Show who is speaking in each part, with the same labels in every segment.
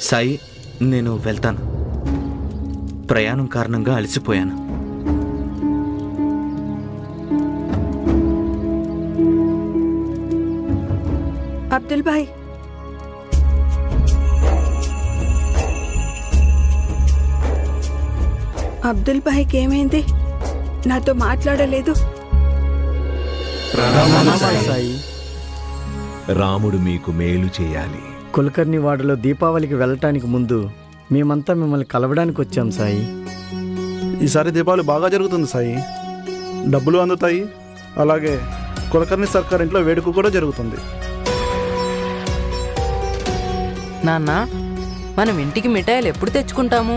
Speaker 1: సాయి నేను వెళ్తాను. ప్రయాణం కారణంగా అలసిపోయాను.
Speaker 2: అబ్దుల్ భాయ్. అబ్దుల్ భాయ్కి ఏమైంది? నాతో మాట్లాడలేదు.
Speaker 3: సాయి
Speaker 4: రాముడు మీకు మేలు చేయాలి.
Speaker 3: కులకర్ణి వాడలో దీపావళికి వెళ్ళటానికి ముందు మేమంతా మిమ్మల్ని కలవడానికి వచ్చాం సాయి.
Speaker 5: ఈసారి దీపావళి బాగా జరుగుతుంది సాయి. డబ్బులు అందుతాయి. అలాగే కులకర్ణి సర్కార్ ఇంట్లో వేడుక కూడా జరుగుతుంది.
Speaker 6: నాన్న మనం ఇంటికి మిఠాయిలు ఎప్పుడు తెచ్చుకుంటాము?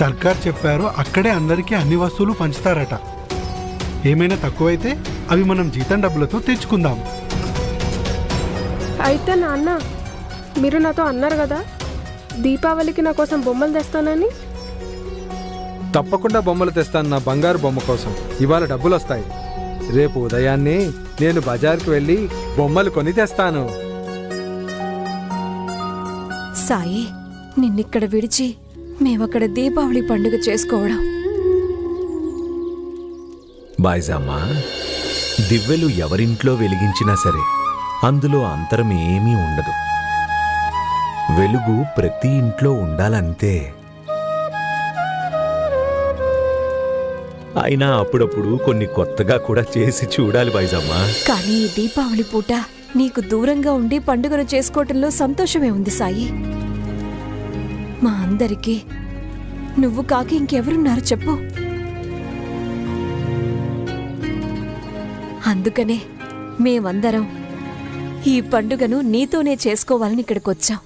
Speaker 7: సర్కార్ చెప్పారు అక్కడే అందరికీ అన్ని వస్తువులు పంచుతారట. ఏమైనా తక్కువైతే అవి మనం జీతం డబ్బులతో తెచ్చుకుందాం.
Speaker 8: అయితే నాన్న మీరు నాతో అన్నారు కదా దీపావళికి నా కోసం బొమ్మలు తెస్తానని?
Speaker 9: తప్పకుండా బొమ్మలు తెస్తాను నా బంగారు బొమ్మ కోసం. ఇవాళ డబ్బులు వస్తాయి రేపు ఉదయాన్నే నేను బజార్కి వెళ్ళి బొమ్మలు కొని తెస్తాను.
Speaker 10: సాయి నిన్నిక్కడ విడిచి మేమక్కడ దీపావళి పండుగ చేసుకోవడం.
Speaker 4: బాయ్జామ్మా దివ్వెలు ఎవరింట్లో వెలిగించినా సరే అందులో అంతరం ఏమీ ఉండదు. వెలుగు ప్రతి ఇంట్లో ఉండాలంతే. అయినా అప్పుడప్పుడు కొన్ని కొత్తగా కూడా చేసి చూడాలి బైజమ్మా.
Speaker 10: కానీ ఈ దీపావళి పూట నీకు దూరంగా ఉండి పండుగను చేసుకోవటంలో సంతోషమే ఉంది సాయి. మా అందరికీ నువ్వు కాక ఇంకెవరున్నారు చెప్పు. అందుకనే మేమందరం ఈ పండుగను నీతోనే చేసుకోవాలని ఇక్కడికొచ్చాం.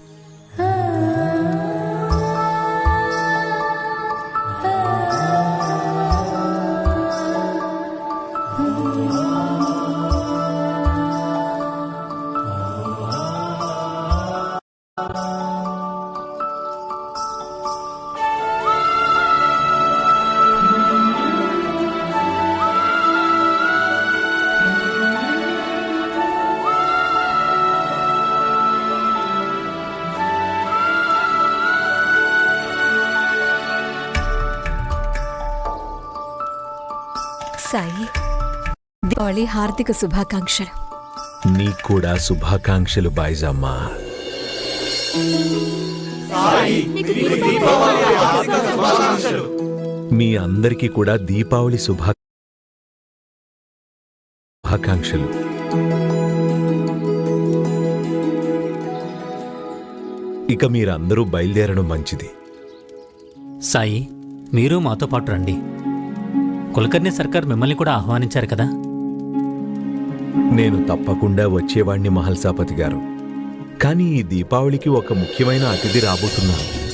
Speaker 10: సాయి దీపావళి హార్దిక శుభాకాంక్షలు.
Speaker 4: నీకు కూడా శుభాకాంక్షలు. బాయ్జామ్మా మీ అందరికీ కూడా దీపావళి శుభా శుభాకాంక్షలు. ఇక మీరందరూ బయలుదేరడం మంచిది.
Speaker 11: సాయి మీరు మాతో పాటు రండి. కులకర్ణి సర్కార్ మిమ్మల్ని కూడా ఆహ్వానించారు కదా?
Speaker 4: నేను తప్పకుండా వచ్చేవాణ్ణి మహల్సాపతి గారు. కానీ ఈ దీపావళికి ఒక ముఖ్యమైన అతిథి రాబోతున్నాను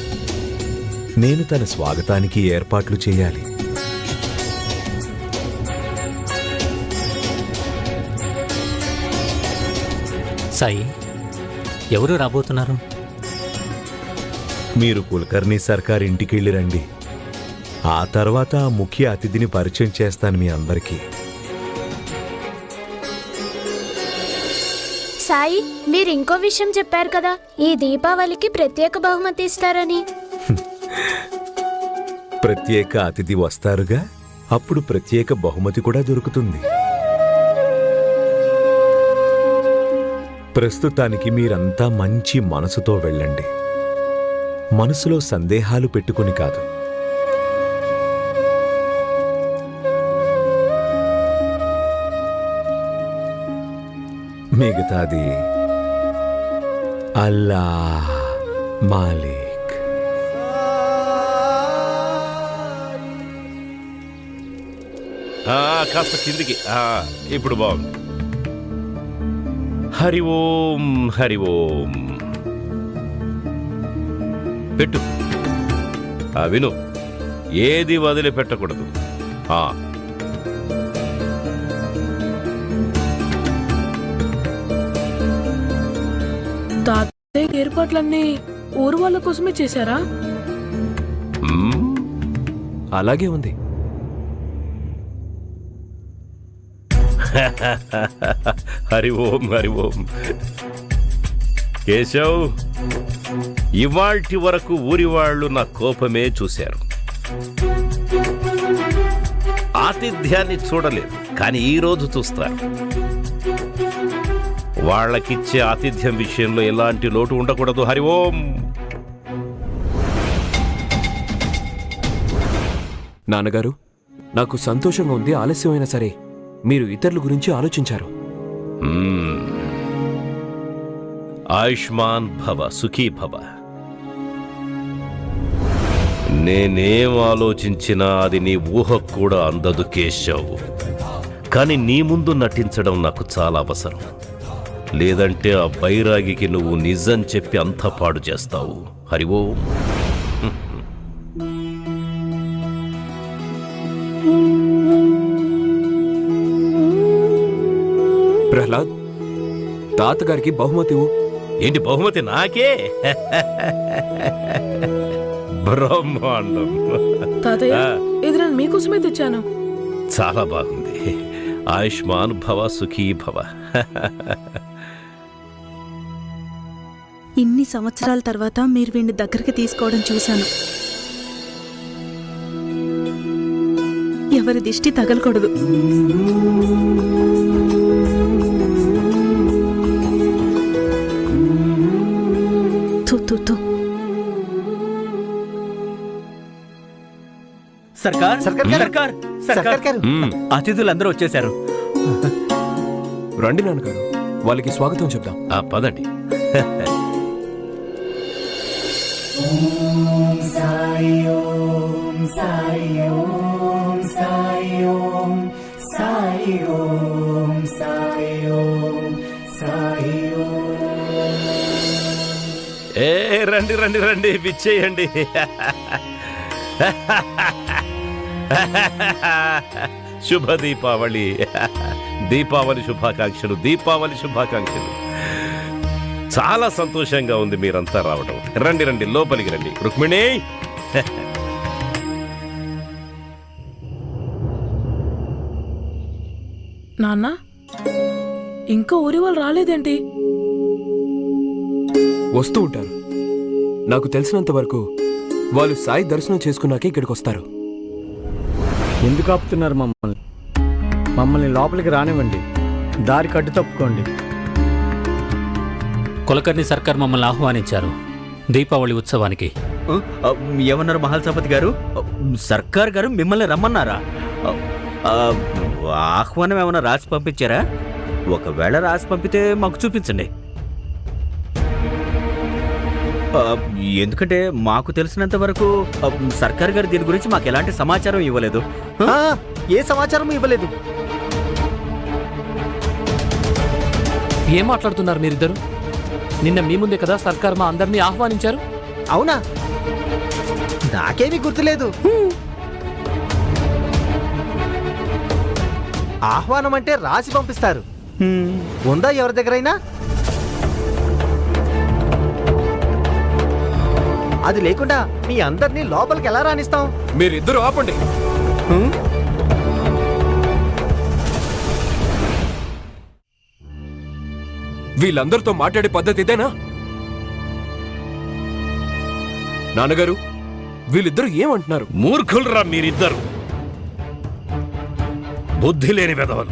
Speaker 4: నేను తన స్వాగతానికి ఏర్పాట్లు చేయాలి.
Speaker 11: సాయి ఎవరు రాబోతున్నారు?
Speaker 4: మీరు కులకర్ణి సర్కార్ ఇంటికెళ్ళి రండి. ఆ తర్వాత ఆ ముఖ్య అతిథిని పరిచయం చేస్తాను మీ అందరికీ.
Speaker 8: సాయి మీరు ఇంకో విషయం చెప్పారు కదా ఈ దీపావళికి ప్రత్యేక బహుమతి ఇస్తారని.
Speaker 4: ప్రత్యేక అతిథి వస్తారుగా అప్పుడు ప్రత్యేక బహుమతి కూడా దొరుకుతుంది. ప్రస్తుతానికి మీరంతా మంచి మనసుతో వెళ్ళండి. మనసులో సందేహాలు పెట్టుకుని కాదు మిగతాది అల్లా మాలిక్.
Speaker 12: ఆ, కాస్త కిందికి. ఆ, ఇప్పుడు బాగుంది. హరి ఓం హరి ఓం. పెట్టు. ఆ, విను. ఏది వదిలిపెట్టకూడదు. ఆ,
Speaker 8: ఏర్పాట్లన్నీ ఊరు వాళ్ళ కోసమే చేశారా?
Speaker 9: అలాగే ఉంది.
Speaker 12: హరి ఓం హరి ఓం. కేశవ్ ఇవాల్టి వరకు ఊరి వాళ్ళు నా కోపమే చూశారు. ఆతిథ్యాన్ని చూడలేదు కానీ ఈరోజు చూస్తారు. వాళ్ళకిచ్చే ఆతిథ్యం విషయంలో ఎలాంటి లోటు ఉండకూడదు. హరి ఓం!
Speaker 13: నాన్నగారు నాకు సంతోషంగా ఉంది ఆలస్యమైనా సరే మీరు ఇతరుల గురించి ఆలోచించారు.
Speaker 12: ఆయుష్మాన్ భవ సుఖీ భవ. నేనేం ఆలోచించినా అది నీ ఊహకు కూడా అందదు కేశవ్. కానీ నీ ముందు నటించడం నాకు చాలా అవసరం. లేదంటే ఆ బైరాగికి నువ్వు నిజం చెప్పి అంత పాడు చేస్తావు. హరి ఓం.
Speaker 13: ప్రహ్లాద్ తాతగారికి బహుమతి.
Speaker 12: ఏంటి బహుమతి నాకే? బ్రహ్మాండం.
Speaker 8: తాతయ్య. ఇది నేను మీకోసమే తెచ్చాను.
Speaker 12: చాలా బాగుంది. ఆయుష్మాన్ భవ సుఖీ భవ.
Speaker 14: ఇన్ని సంవత్సరాల తర్వాత మీరు వీడిని దగ్గరికి తీసుకోవడం చూశాను. ఎవరి దిష్టి తగలకూడదు. తు, తు, తు.
Speaker 1: సర్కార్
Speaker 3: సర్కార్.
Speaker 1: సర్కార్. అతిథులందరూ వచ్చేశారు.
Speaker 13: రండి నాన్నగారు వాళ్ళకి స్వాగతం చెప్దాం.
Speaker 12: ఆ, పదండి ఏ రండి రండి రండి విచ్చేయండి. శుభ దీపావళి దీపావళి శుభాకాంక్షలు దీపావళి శుభాకాంక్షలు. చాలా సంతోషంగా ఉంది మీరంతా రావడం. రండి రండి లోపలికి రండి. రుక్మిణి!
Speaker 8: నాన్న ఇంకా ఊరి వాళ్ళు రాలేదేంటి?
Speaker 13: వస్తూ ఉంటారు. నాకు తెలిసినంత వరకు వాళ్ళు సాయి దర్శనం చేసుకున్నాకే ఇక్కడికి వస్తారు.
Speaker 3: ఎందుకు ఆపుతున్నారు మమ్మల్ని? మమ్మల్ని లోపలికి రానివ్వండి. దారి కట్టు తప్పుకోండి.
Speaker 11: కులకర్ణి సర్కార్ మమ్మల్ని ఆహ్వానించారు. దీపావళి ఉత్సవానికి.
Speaker 1: ఏమన్నారు మహాల్సపతి గారు? సర్కార్ గారు మిమ్మల్ని రమ్మన్నారా? ఆ, ఆహ్వానం ఏమైనా రాసి పంపించారా? ఒకవేళ రాసి పంపితే మాకు చూపించండి. ఎందుకంటే మాకు తెలిసినంత వరకు సర్కార్ గారు దీని గురించి మాకు ఎలాంటి సమాచారం ఇవ్వలేదు.
Speaker 3: ఆ, ఏ సమాచారం ఇవ్వలేదు?
Speaker 11: ఏం మాట్లాడుతున్నారు మీరిద్దరు? నిన్న మీ ముందే కదా సర్కార్ మా అందరినీ ఆహ్వానించారు?
Speaker 3: అవునా? నాకేమీ గుర్తులేదు. ఆహ్వానం అంటే రాసి పంపిస్తారు. ఉందా ఎవరి దగ్గరైనా? అది లేకుండా మీ అందరినీ లోపలికి ఎలా రాణిస్తాం
Speaker 13: మీరిద్దరూ ఆపండి. వీళ్ళందరితో మాట్లాడే పద్ధతి ఇదేనా? నాన్నగారు వీళ్ళిద్దరూ ఏమంటున్నారు?
Speaker 12: మూర్ఖులరా మీరిద్దరు. బుద్ధి లేని వెధవలు.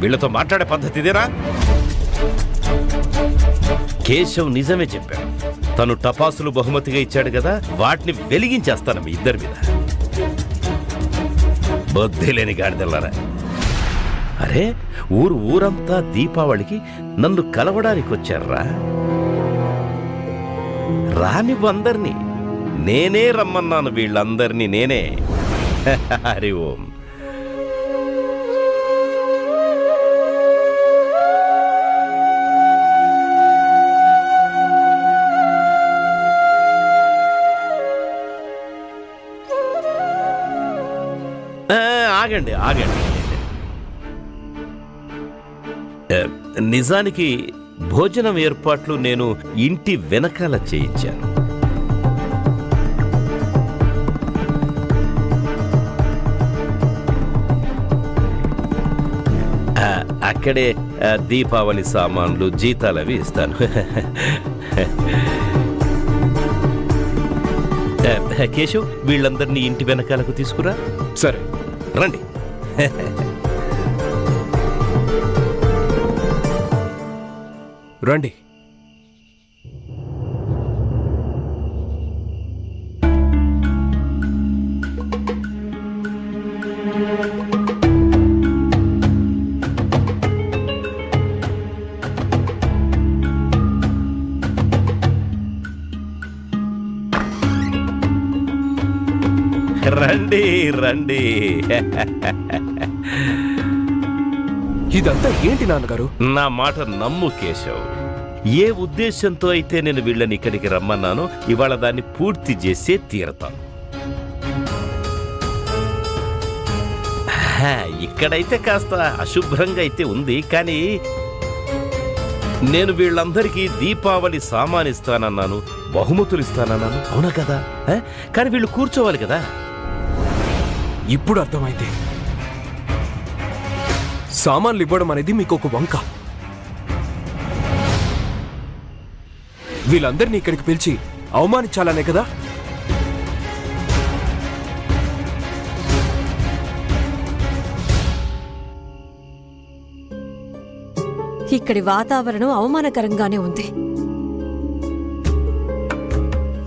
Speaker 12: వీళ్ళతో మాట్లాడే పద్ధతి ఇదేనా? కేశవ్ నిజమే చెప్పాడు. తను టపాసులు బహుమతిగా ఇచ్చాడు కదా వాటిని వెలిగించేస్తాను మీ ఇద్దరి మీద. బుద్ధి లేని గాడిదల్లారా. అరే ఊరు ఊరంతా దీపావళికి నన్ను కలవడానికి వచ్చారా? రాని అందరినీ నేనే రమ్మన్నాను వీళ్ళందరినీ నేనే. హరి ఓం. ఆగండి ఆగండి. నిజానికి భోజనం ఏర్పాట్లు నేను ఇంటి వెనకాల చేయించాను. అక్కడ దీపావళి సామాన్లు జీతాలు అవి ఇస్తాను. కేశవ్ వీళ్ళందరినీ ఇంటి వెనకాలకు తీసుకురా.
Speaker 13: సరే.
Speaker 12: రండి.
Speaker 13: రండి.
Speaker 12: రండి రండి.
Speaker 13: ఇదంతా ఏంటి నాన్నగారు?
Speaker 12: నా మాట నమ్ము కేశవ్. ఏ ఉద్దేశంతో అయితే నేను వీళ్ళని ఇక్కడికి రమ్మన్నానో ఇవాళ దాన్ని పూర్తి చేసే తీరతాను హా, ఇక్కడైతే కాస్త అశుభ్రంగా అయితే ఉంది కానీ నేను వీళ్ళందరికీ దీపావళి సామాన్ ఇస్తానన్నాను బహుమతులు ఇస్తానన్నాను. అవునా కదా? కానీ వీళ్ళు కూర్చోవాలి కదా?
Speaker 13: ఇప్పుడు అర్థమైంది. సామాన్లు ఇవ్వడం అనేది మీకు ఒక వంక. వీళ్ళందరినీ ఇక్కడికి పిలిచి అవమానించాలనే కదా?
Speaker 10: ఇక్కడి వాతావరణం అవమానకరంగానే ఉంది.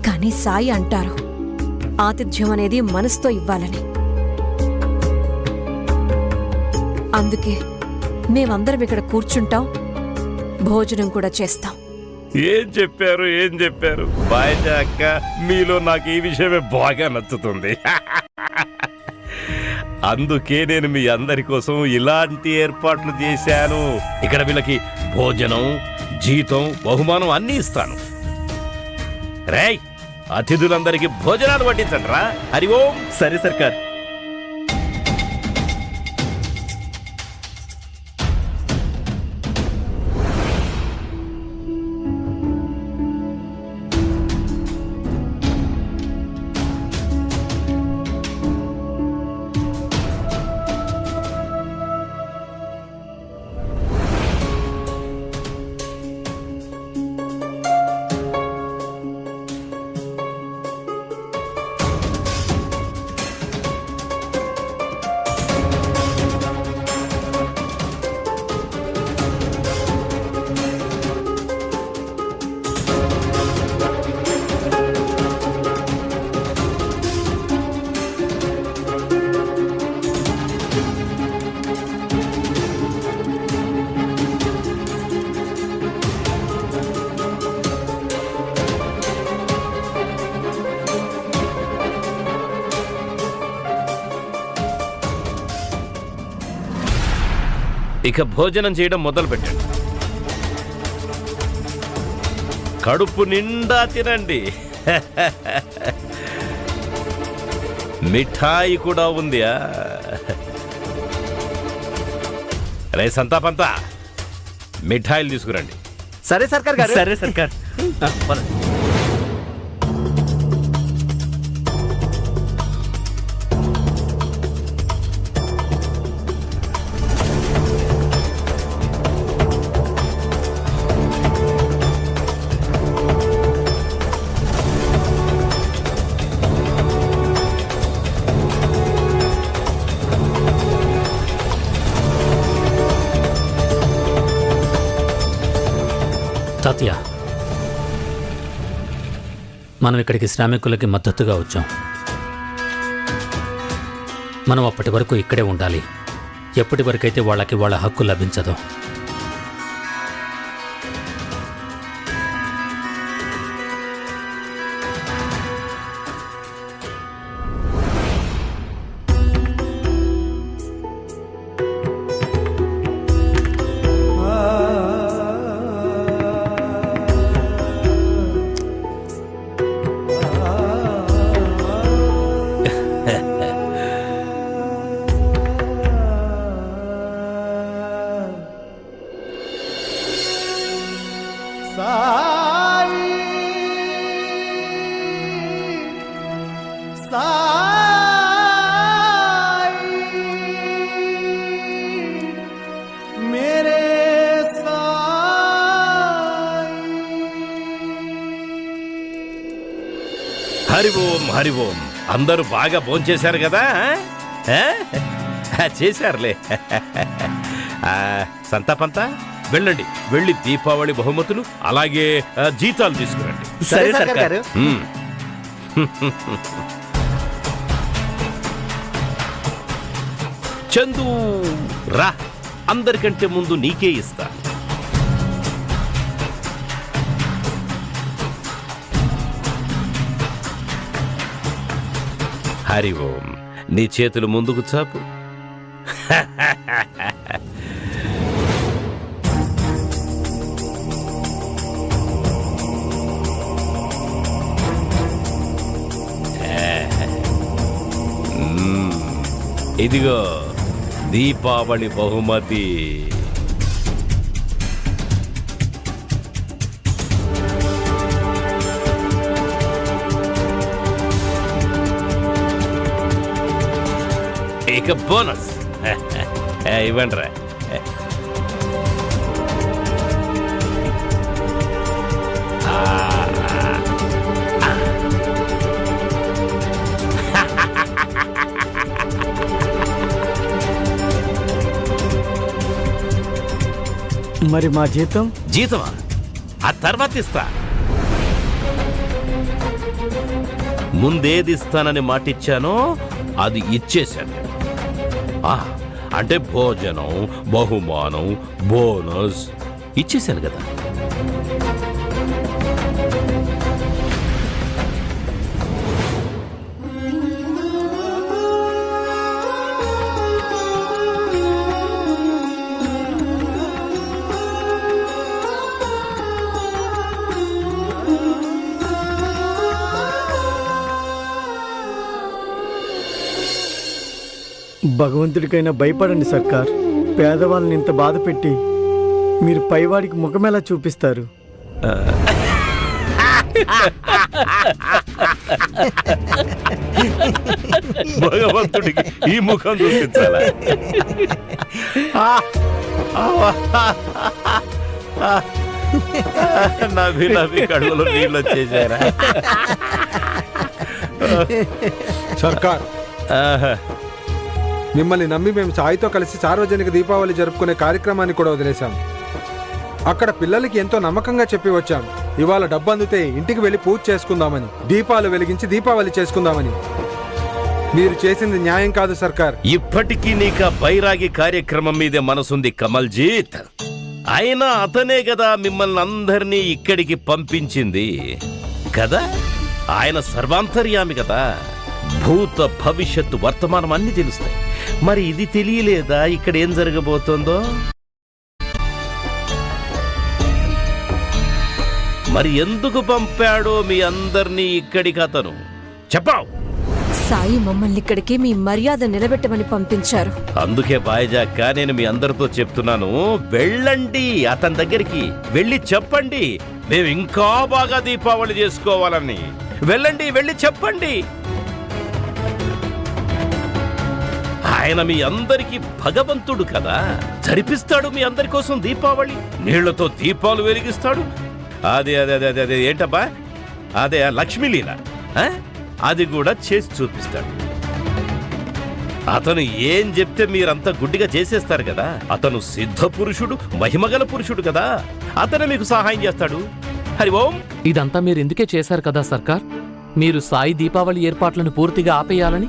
Speaker 10: కానీ సాయి అంటారు ఆతిథ్యం అనేది మనసుతో ఇవ్వాలని. అందుకే మేమందరం ఇక్కడ కూర్చుంటాం. భోజనం కూడా చేస్తాం.
Speaker 12: ఏం చెప్పారు ఏం చెప్పారు? అక్క మీలో నాకు ఈ విషయమే బాగా నచ్చుతుంది. అందుకే నేను మీ అందరి కోసం ఇలాంటి ఏర్పాట్లు చేశాను. ఇక్కడ వీళ్ళకి భోజనం జీతం బహుమానం అన్నీ ఇస్తాను. రేయ్ అతిథులందరికీ భోజనాలు వడ్డించండి రా హరి ఓం.
Speaker 1: సరే సర్కార్.
Speaker 12: ఇక భోజనం చేయడం మొదలు పెట్టండి కడుపు నిండా తినండి. మిఠాయి కూడా ఉంది? రే సంతాపంతా మిఠాయిలు తీసుకురండి.
Speaker 1: సరే సర్కార్ గారు. సరే సర్కార్.
Speaker 11: మనం ఇక్కడికి శ్రామికులకి మద్దతుగా వచ్చాం. మనం అప్పటి వరకు ఇక్కడే ఉండాలి. ఎప్పటి వరకైతే వాళ్ళకి వాళ్ళ హక్కు లభించదో.
Speaker 12: హరి ఓం హరి ఓం అందరూ బాగా భోంచేశారు కదా ఆ? ఆ, చేశారులే. ఆ, సంతాపంతా? వెళ్ళండి. వెళ్ళి దీపావళి బహుమతులు అలాగే ఆ, జీతాలు తీసుకురండి.
Speaker 3: సరే సర్కార్ గారు.
Speaker 12: చందు రా. అందరికంటే ముందు నీకే ఇస్తా. హరి ఓం. నీ చేతులు ముందుకు చాపు. ఇదిగో దీపావళి బహుమతి. ఇక బోనస్. ఇవ్వండి రా
Speaker 3: మరి మా జీతం?
Speaker 12: జీతమా? ఆ తర్వాత ఇస్తా. ముందేది ఇస్తానని మాటిచ్చానో అది ఇచ్చేశాను. అంటే భోజనం బహుమానం బోనస్ ఇచ్చేశాను కదా.
Speaker 3: భగవంతుడికైనా భయపడండి సర్కార్. పేదవాళ్ళని ఇంత బాధ పెట్టి మీరు పైవాడికి ముఖమేలా చూపిస్తారు?
Speaker 12: భగవంతుడికి ఈ ముఖం చూపించాలా? నవ్వి నవ్వి కళ్ళలో నీళ్ళు వచ్చేసారా
Speaker 9: సర్కార్.
Speaker 12: ఆహా.
Speaker 9: మిమ్మల్ని నమ్మి మేము సాయితో కలిసి సార్వజనిక దీపావళి జరుపుకునే కార్యక్రమాన్ని కూడా వదిలేశాం. అక్కడ పిల్లలకి ఎంతో నమ్మకంగా చెప్పి వచ్చాం. ఇవాళ డబ్బు అందితే ఇంటికి వెళ్ళి పూజ చేసుకుందామని దీపాలు వెలిగించి దీపావళి చేసుకుందామని. మీరు చేసింది న్యాయం కాదు సర్కార్.
Speaker 12: ఇప్పటికీ నీకు బైరాగి కార్యక్రమం మీదే మనసుంది కమల్జీత్. అయినా అతనే కదా మిమ్మల్ని అందరినీ ఇక్కడికి పంపించింది. కదా? ఆయన సర్వాంతర్యామి కదా భూత భవిష్యత్తు వర్తమానం అన్ని తెలుస్తాయి. మరి ఇది తెలియలేదా? ఇక్కడ ఏం జరగబోతోందో? మరి ఎందుకు పంపాడో మీ అందరినీ ఇక్కడికి అతను? చెప్పావు.
Speaker 10: సాయి మమ్మల్ని ఇక్కడికి మీ మర్యాద నిలబెట్టమని పంపించారు.
Speaker 12: అందుకే బాయ్జాక్క నేను మీ అందరితో చెప్తున్నాను వెళ్ళండి అతని దగ్గరికి వెళ్ళి చెప్పండి. మేము ఇంకా బాగా దీపావళి చేసుకోవాలని. వెళ్ళండి వెళ్ళి చెప్పండి. ఆయన మీ అందరికి భగవంతుడు కదా. జరిపిస్తాడు మీ అందరి కోసం దీపావళి. నీళ్ళతో దీపాలు వెలిగిస్తాడు. అదే అదే అదే అదే అదే ఏంటబ్బా? అదే ఆ లక్ష్మీలీల. ఆ? అది కూడా చేసి చూపిస్తాడు. అతను ఏం చెప్తే మీరంతా గుడ్డిగా చేసేస్తారు కదా. అతను సిద్ధ పురుషుడు మహిమగల పురుషుడు కదా. అతను మీకు సహాయం చేస్తాడు. హరి ఓం.
Speaker 11: ఇదంతా మీరు ఎందుకే చేశారు కదా సర్కార్? మీరు సాయి దీపావళి ఏర్పాట్లను పూర్తిగా ఆపేయాలని?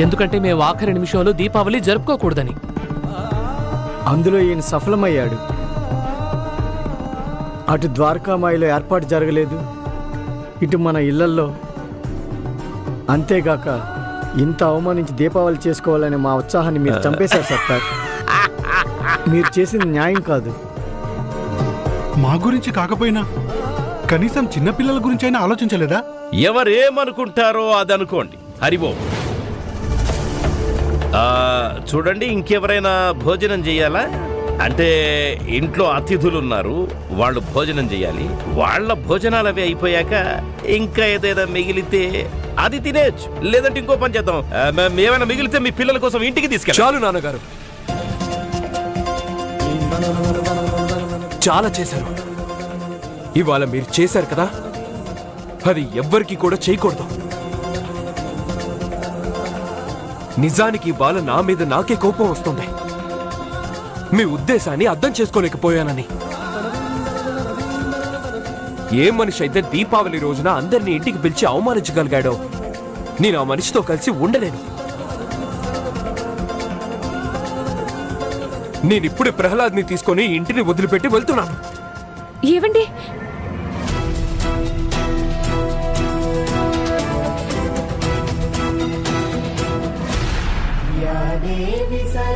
Speaker 11: ఎందుకంటే మేము ఆఖరి నిమిషంలో దీపావళి జరుపుకోకూడదని.
Speaker 3: అందులో ఈయన సఫలమయ్యాడు. అటు ద్వారకామాయిలో ఏర్పాటు జరగలేదు. ఇటు మన ఇళ్ళల్లో. అంతేగాక ఇంత అవమానించి దీపావళి చేసుకోవాలనే మా ఉత్సాహాన్ని మీరు చంపేశారు సర్కార్ మీరు చేసింది న్యాయం కాదు.
Speaker 7: మా గురించి కాకపోయినా కనీసం చిన్నపిల్లల గురించి అయినా ఆలోచించలేదా?
Speaker 12: ఎవరేమనుకుంటారో అది అనుకోండి హరి ఓం ఆ, చూడండి ఇంకెవరైనా భోజనం చేయాలా? అంటే ఇంట్లో అతిథులు ఉన్నారు వాళ్ళు భోజనం చేయాలి. వాళ్ళ భోజనాలు అవి అయిపోయాక ఇంకా ఏదైనా మిగిలితే అది తినేయచ్చు. లేదంటే ఇంకో పని చేద్దాం. ఏమైనా మిగిలితే మీ పిల్లల కోసం ఇంటికి తీసుకెళ్ళి
Speaker 13: చాలు నాన్నగారు. చాలా చేశారు. ఇవాళ మీరు చేశారు కదా? అది ఎవ్వరికీ కూడా చేయకూడదు. నిజానికి ఇవాళ నా మీద నాకే కోపం వస్తుంది. మీ ఉద్దేశాన్ని అర్థం చేసుకోలేకపోయానని. ఏ మనిషి అయితే దీపావళి రోజున అందరినీ ఇంటికి పిలిచి అవమానించగలిగాడో నేను ఆ మనిషితో కలిసి ఉండలేను. నేనిప్పుడే ప్రహ్లాద్ని తీసుకొని ఇంటిని వదిలిపెట్టి వెళ్తున్నాను.
Speaker 10: ఏవండి?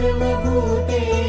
Speaker 15: ಸರ್ವಭೂತೆ